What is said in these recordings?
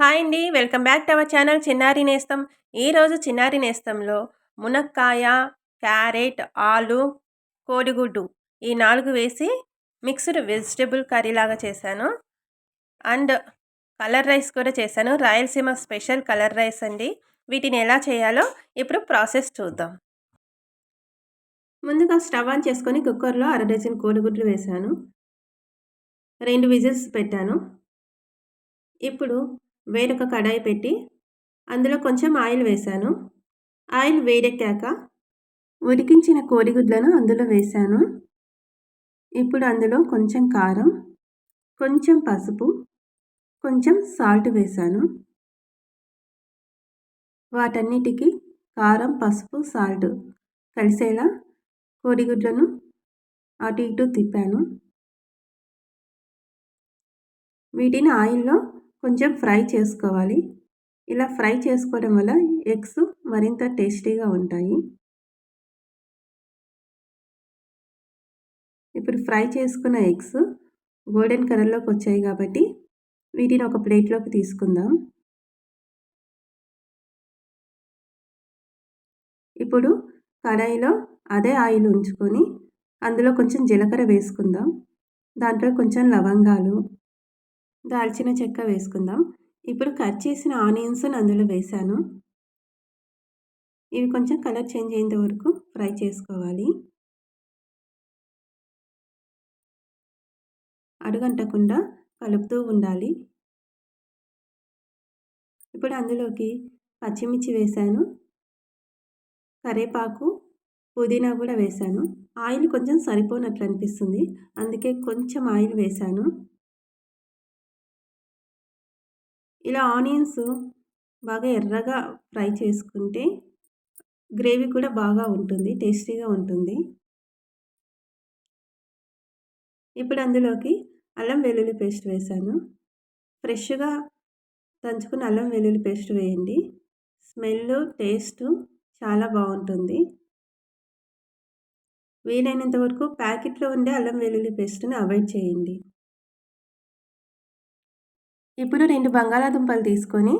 Hi అండి welcome back to our channel Chinnari Nestham. ఈరోజు చిన్నారి నేస్తంలో మునక్కాయ క్యారెట్ ఆలు కోడిగుడ్డు ఈ నాలుగు వేసి మిక్స్డ్ వెజిటబుల్ కర్రీ లాగా చేశాను. అండ్ కలర్ రైస్ కూడా చేశాను. రాయలసీమ స్పెషల్ కలర్ రైస్ అండి. వీటిని ఎలా చేయాలో ఇప్పుడు ప్రాసెస్ చూద్దాం. ముందుగా స్టవ్ ఆన్ చేసుకొని కుక్కర్లో అర డజన్ కోడిగుడ్లు వేశాను. రెండు విజిల్స్ పెట్టాను. ఇప్పుడు వేరొక కడాయి పెట్టి అందులో కొంచెం ఆయిల్ వేశాను. ఆయిల్ వేడెక్కాక ఉడికించిన కోడిగుడ్లను అందులో వేశాను. ఇప్పుడు అందులో కొంచెం కారం కొంచెం పసుపు కొంచెం సాల్ట్ వేశాను. వాటన్నిటికీ కారం పసుపు సాల్ట్ కలిసేలా కోడిగుడ్లను అటు ఇటు తిప్పాను. వీటిని ఆయిల్లో కొంచెం ఫ్రై చేసుకోవాలి. ఇలా ఫ్రై చేసుకోవడం వల్ల ఎగ్స్ మరింత టేస్టీగా ఉంటాయి. ఇప్పుడు ఫ్రై చేసుకున్న ఎగ్స్ గోల్డెన్ కలర్లోకి వచ్చాయి కాబట్టి వీటిని ఒక ప్లేట్లోకి తీసుకుందాం. ఇప్పుడు కడాయిలో అదే ఆయిల్ ఉంచుకొని అందులో కొంచెం జీలకర్ర వేసుకుందాం. దాంట్లో కొంచెం లవంగాలు దాల్చిన చెక్క వేసుకుందాం. ఇప్పుడు కట్ చేసిన ఆనియన్స్ అందులో వేసాను. ఇవి కొంచెం కలర్ చేంజ్ అయ్యేంత వరకు ఫ్రై చేసుకోవాలి. అడుగంటకుండా కలుపుతూ ఉండాలి. ఇప్పుడు అందులోకి పచ్చిమిర్చి వేసాను. కరేపాకు పుదీనా కూడా వేసాను. ఆయిల్ కొంచెం సరిపోనట్లు అనిపిస్తుంది. అందుకే కొంచెం ఆయిల్ వేసాను. ఇలా ఆనియన్స్ బాగా ఎర్రగా ఫ్రై చేసుకుంటే గ్రేవీ కూడా బాగా ఉంటుంది టేస్టీగా ఉంటుంది. ఇప్పుడు అందులోకి అల్లం వెల్లుల్లి పేస్ట్ వేసాను. ఫ్రెష్గా దంచుకున్న అల్లం వెల్లుల్లి పేస్ట్ వేయండి. స్మెల్ టేస్ట్ చాలా బాగుంటుంది. వీలైనంత వరకు ప్యాకెట్లో ఉండే అల్లం వెల్లుల్లి పేస్ట్ని అవాయిడ్ చేయండి. ఇప్పుడు రెండు బంగాళాదుంపలు తీసుకొని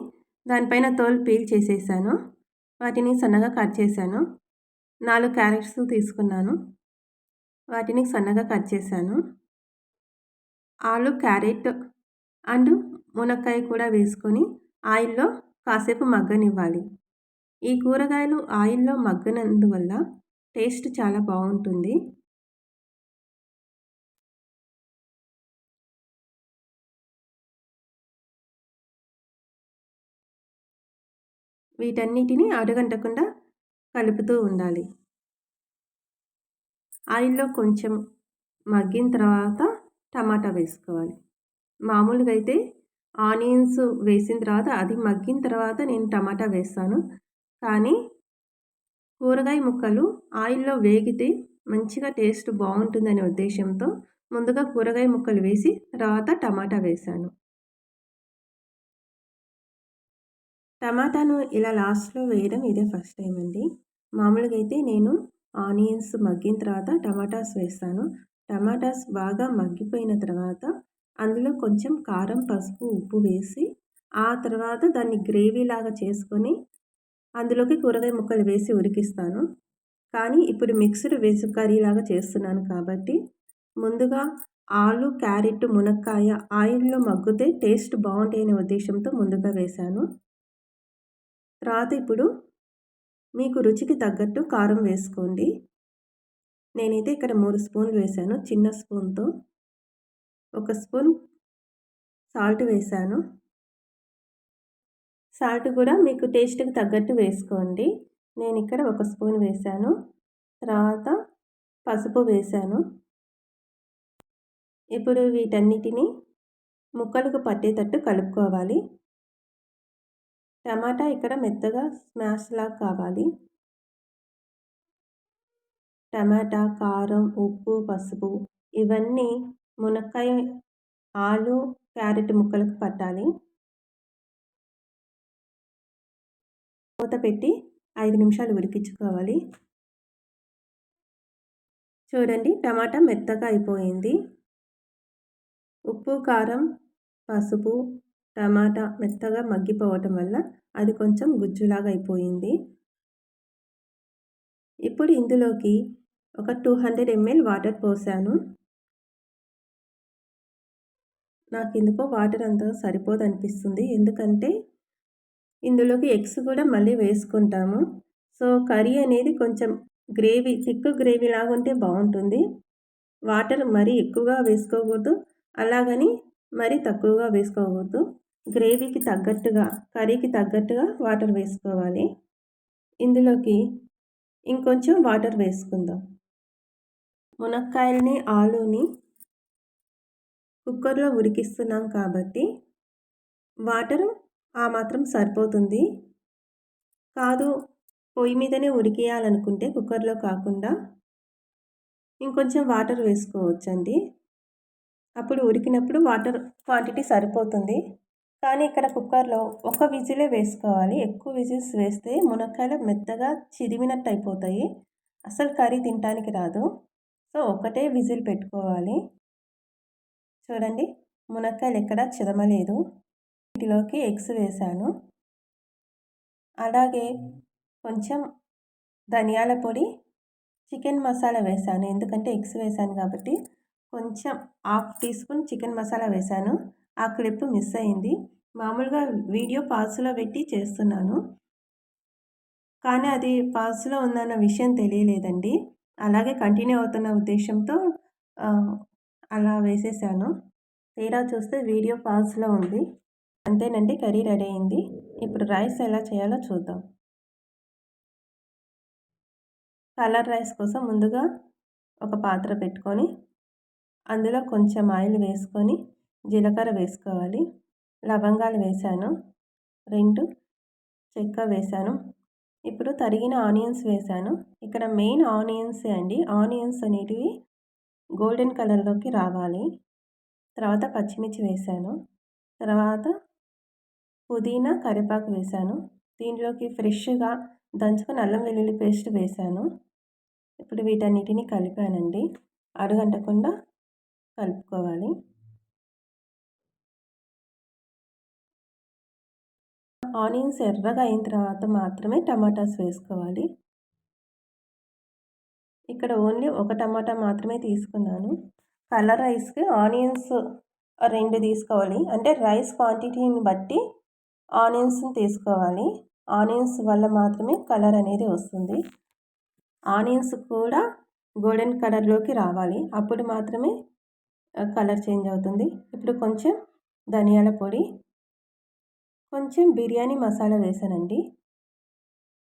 దానిపైన తోలు పీల్ చేసేసాను. వాటిని సన్నగా కట్ చేశాను. నాలుగు క్యారెట్స్ తీసుకున్నాను. వాటిని సన్నగా కట్ చేశాను. ఆలు క్యారెట్ అండ్ మునక్కాయ కూడా వేసుకొని ఆయిల్లో కాసేపు మగ్గనివ్వాలి. ఈ కూరగాయలు ఆయిల్లో మగ్గనందువల్ల టేస్ట్ చాలా బాగుంటుంది. వీటన్నిటిని అడుగంటకుండా కలుపుతూ ఉండాలి. ఆయిల్లో కొంచెం మగ్గిన తర్వాత టమాటా వేసుకోవాలి. మామూలుగా అయితే ఆనియన్స్ వేసిన తర్వాత అది మగ్గిన తర్వాత నేను టమాటా వేస్తాను. కానీ కూరగాయ ముక్కలు ఆయిల్లో వేగితే మంచిగా టేస్ట్ బాగుంటుందనే ఉద్దేశంతో ముందుగా కూరగాయ ముక్కలు వేసి తర్వాత టమాటా వేశాను టమాటాను ఇలా లాస్ట్లో వేయడం ఇదే ఫస్ట్ టైం అండి. మామూలుగా అయితే నేను ఆనియన్స్ మగ్గిన తర్వాత టమాటాస్ వేస్తాను. టమాటాస్ బాగా మగ్గిపోయిన తర్వాత అందులో కొంచెం కారం పసుపు ఉప్పు వేసి ఆ తర్వాత దాన్ని గ్రేవీ లాగా చేసుకొని అందులోకి కూరగాయ ముక్కలు వేసి ఉడికిస్తాను. కానీ ఇప్పుడు మిక్స్డ్ వెజ్ కర్రీ లాగా చేస్తున్నాను కాబట్టి ముందుగా ఆలు క్యారెట్ మునక్కాయ ఆయిల్లో మగ్గితే టేస్ట్ బాగుంటాయి అనే ఉద్దేశంతో ముందుగా వేశాను. తర్వాత ఇప్పుడు. మీకు రుచికి తగ్గట్టు కారం వేసుకోండి. నేనైతే ఇక్కడ మూడు స్పూన్లు వేశాను చిన్న స్పూన్తో. ఒక స్పూన్ సాల్ట్ వేసాను. సాల్ట్ కూడా మీకు టేస్ట్కి తగ్గట్టు వేసుకోండి. నేను ఇక్కడ ఒక స్పూన్ వేశాను తర్వాత పసుపు వేసాను. ఇప్పుడు వీటన్నిటిని ముక్కలకు పట్టేటట్టు కలుపుకోవాలి. టమాటా ఇక్కడ మెత్తగా స్మాష్లా కావాలి. టమాటా కారం ఉప్పు పసుపు ఇవన్నీ మునక్కాయ ఆలు క్యారెట్ ముక్కలకు పట్టాలి. మూత పెట్టి ఐదు నిమిషాలు ఉడికించుకోవాలి. చూడండి టమాటా మెత్తగా అయిపోయింది. ఉప్పు కారం పసుపు టమాటా మెత్తగా మగ్గిపోవటం వల్ల అది కొంచెం గుజ్జులాగా అయిపోయింది. ఇప్పుడు ఇందులోకి ఒక టూ హండ్రెడ్ ఎంఎల్ వాటర్ పోసాను. నాకు ఎందుకో వాటర్ అంతా సరిపోదు అనిపిస్తుంది ఎందుకంటే ఇందులోకి ఎగ్స్ కూడా మళ్ళీ వేసుకుంటాము. సో కర్రీ అనేది కొంచెం గ్రేవీ థిక్ గ్రేవీ లాగా ఉంటే బాగుంటుంది. వాటర్ మరీ ఎక్కువగా వేసుకోకూడదు. అలాగని మరీ తక్కువగా వేసుకోకూడదు. గ్రేవీకి తగ్గట్టుగా కర్రీకి తగ్గట్టుగా వాటర్ వేసుకోవాలి. ఇందులోకి ఇంకొంచెం వాటర్ వేసుకుందాం. మునక్కాయలని ఆలుని కుక్కర్లో ఉడికిస్తున్నాం కాబట్టి వాటర్ ఆ మాత్రం సరిపోతుంది. కాదు పొయ్యి మీదనే ఉడికేయాలనుకుంటే కుక్కర్లో కాకుండా ఇంకొంచెం వాటర్ వేసుకోవచ్చండి. అప్పుడు ఉడికినప్పుడు వాటర్ క్వాంటిటీ సరిపోతుంది. కానీ ఇక్కడ కుక్కర్లో ఒక విజిలే వేసుకోవాలి. ఎక్కువ విజిల్స్ వేస్తే మునక్కాయలు మెత్తగా చిరిమినట్టు అయిపోతాయి అసలు కర్రీ తినడానికి రాదు. సో ఒకటే విజిల్ పెట్టుకోవాలి. చూడండి మునక్కాయలు ఎక్కడ చిదమలేదు వీటిలోకి ఎగ్స్ వేసాను అలాగే కొంచెం ధనియాల పొడి చికెన్ మసాలా వేసాను ఎందుకంటే ఎగ్స్ వేసాను కాబట్టి కొంచెం half teaspoon chicken masala వేసాను ఆ క్లిప్ మిస్ అయింది. మామూలుగా వీడియో పాజ్లో పెట్టి చేస్తున్నాను. కానీ అది పాజ్లో ఉందన్న విషయం తెలియలేదండి. అలాగే కంటిన్యూ అవుతున్న ఉద్దేశంతో అలా వేసేసాను. తీరా చూస్తే వీడియో పాజ్లో ఉంది. అంతేనండి కర్రీ రెడీ అయింది. ఇప్పుడు రైస్ ఎలా చేయాలో చూద్దాం. కలర్ రైస్ కోసం ముందుగా ఒక పాత్ర పెట్టుకొని అందులో కొంచెం ఆయిల్ వేసుకొని జీలకర్ర వేసుకోవాలి. లవంగాలు వేసాను. రెండు చెక్క వేసాను. ఇప్పుడు తరిగిన ఆనియన్స్ వేసాను. ఇక్కడ మెయిన్ ఆనియన్సే అండి. ఆనియన్స్ అనేటివి గోల్డెన్ కలర్లోకి రావాలి. తర్వాత పచ్చిమిర్చి వేసాను. తర్వాత పుదీనా కరివేపాకు వేసాను. దీనిలోకి ఫ్రెష్గా దంచుకొని అల్లం వెల్లుల్లి పేస్ట్ వేసాను. ఇప్పుడు వీటన్నిటిని కలిపానండి. అరగంటకుండా కలుపుకోవాలి. ఆనియన్స్ ఎర్రగా అయిన తర్వాత మాత్రమే టమాటాస్ వేసుకోవాలి. ఇక్కడ ఓన్లీ ఒక టమాటా మాత్రమే తీసుకున్నాను. కలర్ రైస్కి ఆనియన్స్ రెండు తీసుకోవాలి. అంటే రైస్ క్వాంటిటీని బట్టి ఆనియన్స్ని తీసుకోవాలి. ఆనియన్స్ వల్ల మాత్రమే కలర్ అనేది వస్తుంది. ఆనియన్స్ కూడా గోల్డెన్ కలర్లోకి రావాలి. అప్పుడు మాత్రమే కలర్ చేంజ్ అవుతుంది. ఇప్పుడు కొంచెం ధనియాల పొడి కొంచెం బిర్యానీ మసాలా వేసానండి.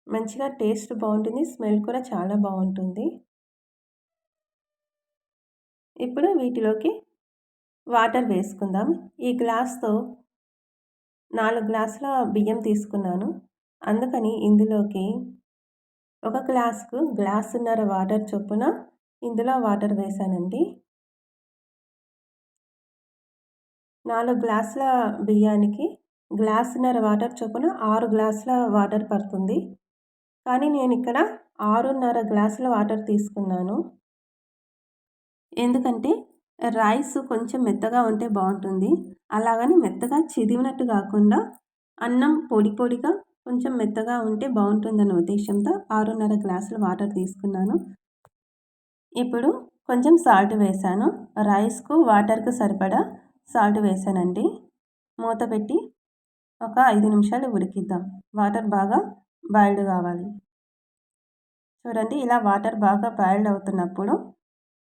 మంచిగా టేస్ట్ బాగుంటుంది స్మెల్ కూడా చాలా బాగుంటుంది. ఇప్పుడు వీటిలోకి వాటర్ వేసుకుందాం. ఈ గ్లాస్తో నాలుగు గ్లాసుల బియ్యం తీసుకున్నాను. అందుకని ఇందులోకి ఒక గ్లాసుకు గ్లాసున్నర వాటర్ చొప్పున ఇందులో వాటర్ వేసానండి. నాలుగు గ్లాసుల బియ్యానికి గ్లాసున్నర వాటర్ చొప్పున ఆరు గ్లాసుల వాటర్ పడుతుంది. కానీ నేను ఇక్కడ ఆరున్నర గ్లాసుల వాటర్ తీసుకున్నాను. ఎందుకంటే రైస్ కొంచెం మెత్తగా ఉంటే బాగుంటుంది. అలాగని మెత్తగా చిదివినట్టు కాకుండా అన్నం పొడి పొడిగా కొంచెం మెత్తగా ఉంటే బాగుంటుందన్న ఉద్దేశంతో ఆరున్నర గ్లాసుల వాటర్ తీసుకున్నాను. ఇప్పుడు కొంచెం సాల్ట్ వేసాను. రైస్కు వాటర్కు సరిపడా సాల్ట్ వేసానండి. మూత పెట్టి ఒక ఐదు నిమిషాలు ఉడికిద్దాం. వాటర్ బాగా బాయిల్డ్ కావాలి. చూడండి ఇలా వాటర్ బాగా బాయిల్డ్ అవుతున్నప్పుడు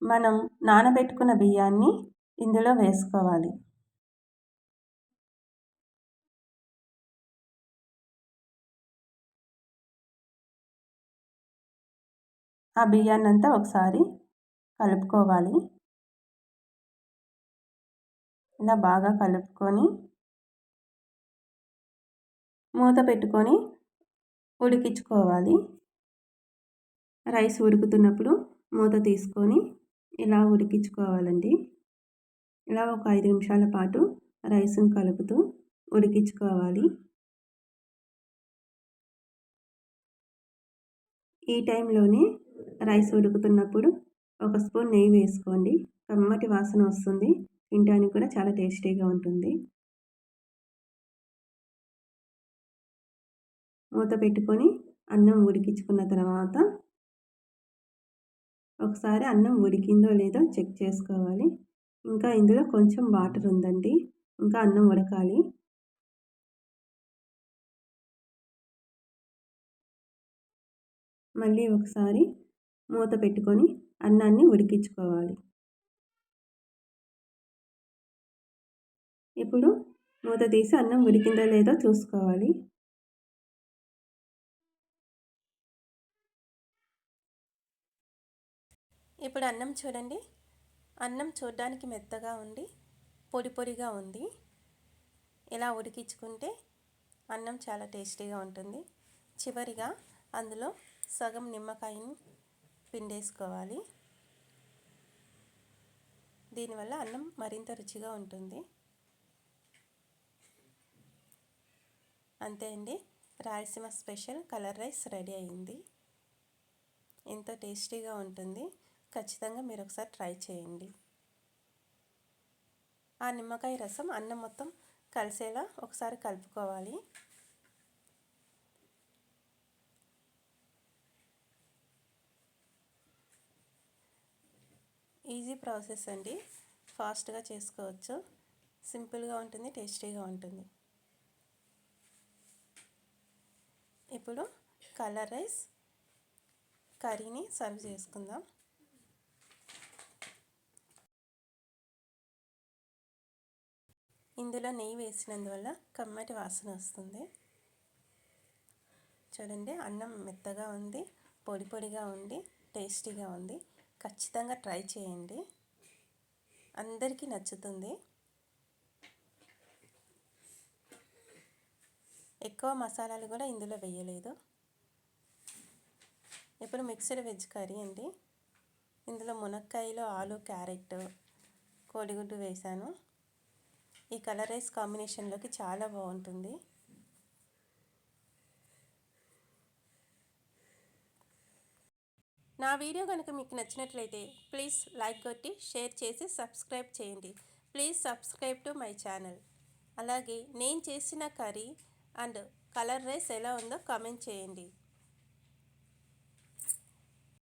మనం నానబెట్టుకున్న బియ్యాన్ని ఇందులో వేసుకోవాలి. ఆ బియ్యాన్ని అంతా ఒకసారి కలుపుకోవాలి. ఇలా బాగా కలుపుకొని మూత పెట్టుకొని ఉడికించుకోవాలి. రైస్ ఉడుకుతున్నప్పుడు మూత తీసుకొని ఇలా ఉడికించుకోవాలండి. ఇలా ఒక ఐదు నిమిషాల పాటు రైస్ను కలుపుతూ ఉడికించుకోవాలి. ఈ టైంలోనే రైస్ ఉడుకుతున్నప్పుడు ఒక స్పూన్ నెయ్యి వేసుకోండి. కమ్మటి వాసన వస్తుంది. తింటానికి కూడా చాలా టేస్టీగా ఉంటుంది. మూత పెట్టుకొని అన్నం ఉడికించుకున్న తర్వాత ఒకసారి అన్నం ఉడికిందో లేదో చెక్ చేసుకోవాలి. ఇంకా ఇందులో కొంచెం వాటర్ ఉందండి. ఇంకా అన్నం ఉడకాలి. మళ్ళీ ఒకసారి మూత పెట్టుకొని అన్నాన్ని ఉడికించుకోవాలి. ఇప్పుడు మూత తీసి అన్నం ఉడికిందో లేదో చూసుకోవాలి. ఇప్పుడు అన్నం చూడండి. అన్నం చూడడానికి మెత్తగా ఉండి పొడి పొడిగా ఉంది. ఇలా ఉడికించుకుంటే అన్నం చాలా టేస్టీగా ఉంటుంది. చివరిగా అందులో సగం నిమ్మకాయని పిండేసుకోవాలి. దీనివల్ల అన్నం మరింత రుచిగా ఉంటుంది. అంతే అండి. Rayalaseema special colour rice ready అయింది. ఎంతో టేస్టీగా ఉంటుంది. ఖచ్చితంగా మీరు ఒకసారి ట్రై చేయండి. ఆ నిమ్మకాయ రసం అన్నం మొత్తం కలిసేలా ఒకసారి కలుపుకోవాలి. ఈజీ ప్రాసెస్ అండి. ఫాస్ట్గా చేసుకోవచ్చు. సింపుల్గా ఉంటుంది టేస్టీగా ఉంటుంది. ఇప్పుడు కలర్ రైస్ కర్రీని సర్వ్ చేసుకుందాం. ఇందులో నెయ్యి వేసినందువల్ల కమ్మటి వాసన వస్తుంది. చూడండి అన్నం మెత్తగా ఉంది పొడి పొడిగా ఉండి టేస్టీగా ఉంది. ఖచ్చితంగా ట్రై చేయండి. అందరికీ నచ్చుతుంది. ఎక్కువ మసాలాలు కూడా ఇందులో వేయలేదు. ఇప్పుడు మిక్స్డ్ వెజ్ కర్రీ అండి. ఇందులో మునక్కాయలు ఆలు క్యారెట్ కోడిగుడ్డు వేసాను. ఈ కలర్ రైస్ కాంబినేషన్లోకి చాలా బాగుంటుంది. నా వీడియో కనుక మీకు నచ్చినట్లయితే ప్లీజ్ లైక్ కొట్టి షేర్ చేసి సబ్స్క్రైబ్ చేయండి. Please subscribe to my channel. అలాగే నేను చేసిన కర్రీ అండ్ కలర్ రైస్ ఎలా ఉందో కామెంట్ చేయండి.